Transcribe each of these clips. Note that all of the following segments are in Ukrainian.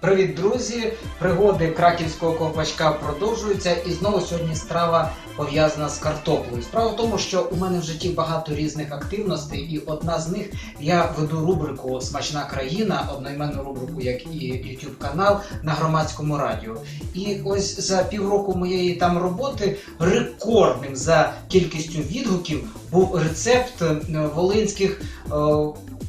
Привіт, друзі! Пригоди краківського ковпачка продовжуються, і знову сьогодні страва пов'язана з картоплею. Справа в тому, що у мене в житті багато різних активностей, і одна з них я веду рубрику Смачна країна, одноіменну рубрику, як і YouTube канал на громадському радіо. І ось за півроку моєї там роботи рекордним за кількістю відгуків був рецепт е, волинських е,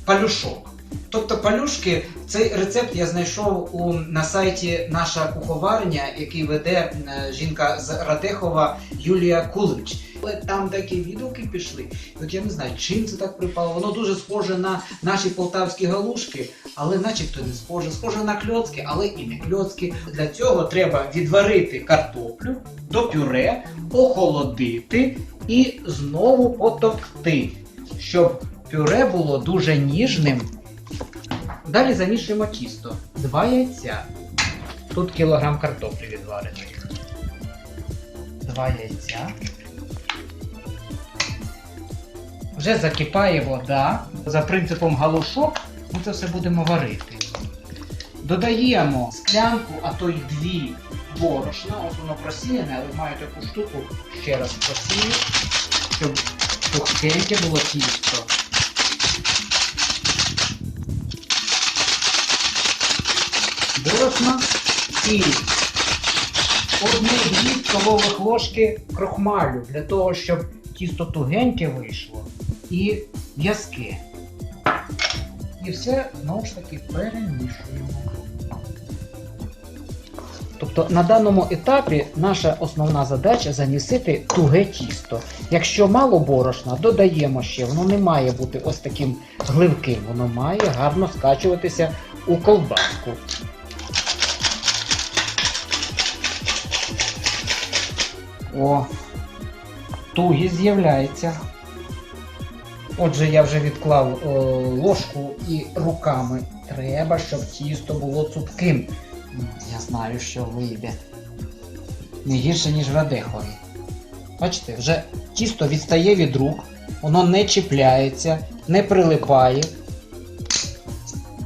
палюшок. Тобто палюшки, цей рецепт я знайшов у, на сайті Наша куховарня, який веде е, жінка з Радехова Юлія Кулич. Але там такі відгуки пішли. От я не знаю, чим це так припало. Воно дуже схоже на наші полтавські галушки, але начебто не схоже. Схоже на кльоцки, але і не кльоцки. Для цього треба відварити картоплю до пюре, охолодити і знову потовкти, щоб пюре було дуже ніжним. Далі замішуємо тісто. Два яйця. Тут кілограм картоплі відвареної. Два яйця. Вже закипає вода. За принципом галушок ми це все будемо варити. Додаємо склянку, а то й дві борошна. Ось воно просіяне, але маю таку штуку ще раз просію, щоб пухкеньке було тісто. Борошна і одну-дві столових ложки крохмалю для того, щоб тісто тугеньке вийшло і в'язке. І все знову ж таки перемішуємо. Тобто на даному етапі наша основна задача замісити туге тісто. Якщо мало борошна, додаємо ще, воно не має бути ось таким гливким, воно має гарно скачуватися у ковбаску. О, тугість з'являється. Отже, я вже відклав о, ложку і руками. Треба, щоб тісто було цупким. Я знаю, що вийде. Не гірше, ніж в Радехові. Бачите, вже тісто відстає від рук, воно не чіпляється, не прилипає.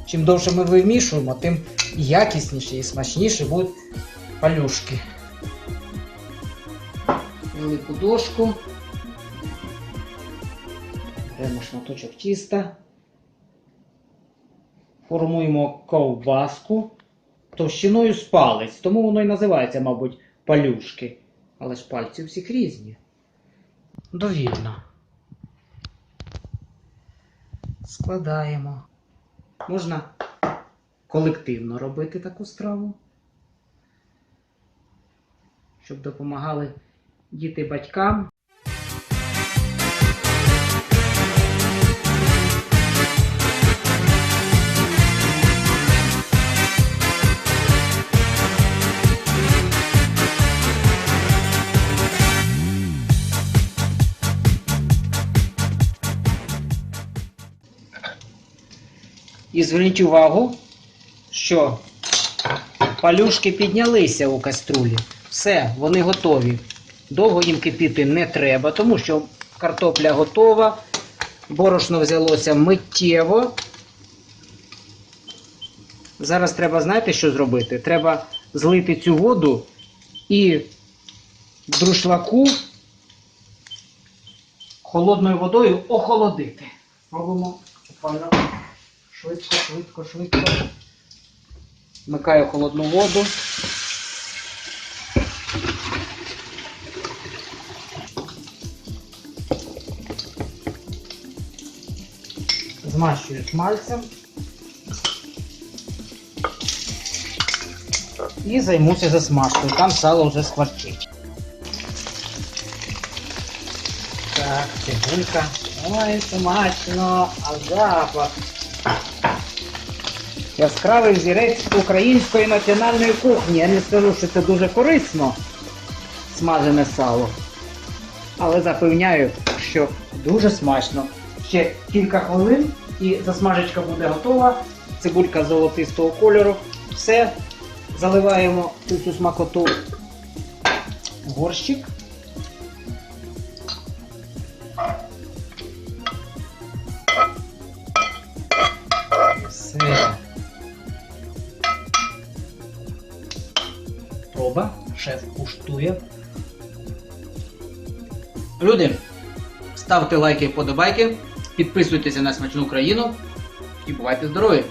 Чим довше ми вимішуємо, тим якісніші і смачніші будуть палюшки велику дошку. Беремо шматочок тіста. Формуємо ковбаску товщиною з палець. Тому воно і називається, мабуть, палюшки. Але ж пальці всіх різні. Довільно. Складаємо. Можна колективно робити таку страву, щоб допомагали діти батькам. І зверніть увагу, що палюшки піднялися у каструлі. Все, вони готові. Довго їм кипіти не треба, тому що картопля готова, борошно взялося миттєво. Зараз треба, знаєте, що зробити? Треба злити цю воду і в друшлаку холодною водою охолодити. Робимо буквально швидко, швидко, швидко. Вмикаю холодну воду. Змащую смальцем і займуся засмажкою. Там сало вже скварчить. Так, цибулька. Ой, смачно, а запах. Яскравий взірець української національної кухні. Я не скажу, що це дуже корисно, смажене сало. Але запевняю, що дуже смачно. Ще кілька хвилин і засмажечка буде готова. Цибулька золотистого кольору. Все. Заливаємо цю всю смакоту в горщик. Спроба. Шеф куштує. Люди, ставте лайки і вподобайки, підписуйтеся на смачну країну і бувайте здорові!